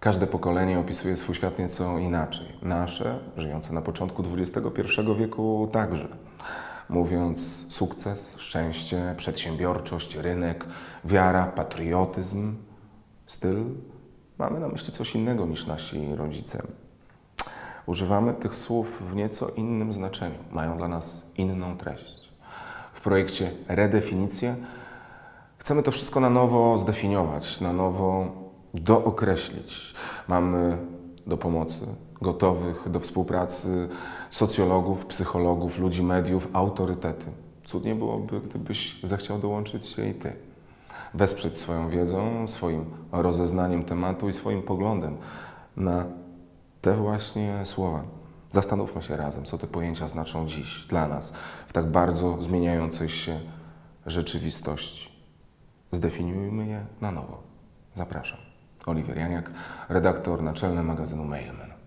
Każde pokolenie opisuje swój świat nieco inaczej. Nasze, żyjące na początku XXI wieku, także. Mówiąc sukces, szczęście, przedsiębiorczość, rynek, wiara, patriotyzm, styl, mamy na myśli coś innego niż nasi rodzice. Używamy tych słów w nieco innym znaczeniu, mają dla nas inną treść. W projekcie Redefinicja chcemy to wszystko na nowo zdefiniować, na nowo dookreślić. Mamy do pomocy gotowych do współpracy socjologów, psychologów, ludzi mediów, autorytety. Cudnie byłoby, gdybyś zechciał dołączyć się i ty. Wesprzeć swoją wiedzą, swoim rozeznaniem tematu i swoim poglądem na te właśnie słowa. Zastanówmy się razem, co te pojęcia znaczą dziś dla nas, w tak bardzo zmieniającej się rzeczywistości. Zdefiniujmy je na nowo. Zapraszam. Oliwier Janiak, redaktor naczelny magazynu Mailman.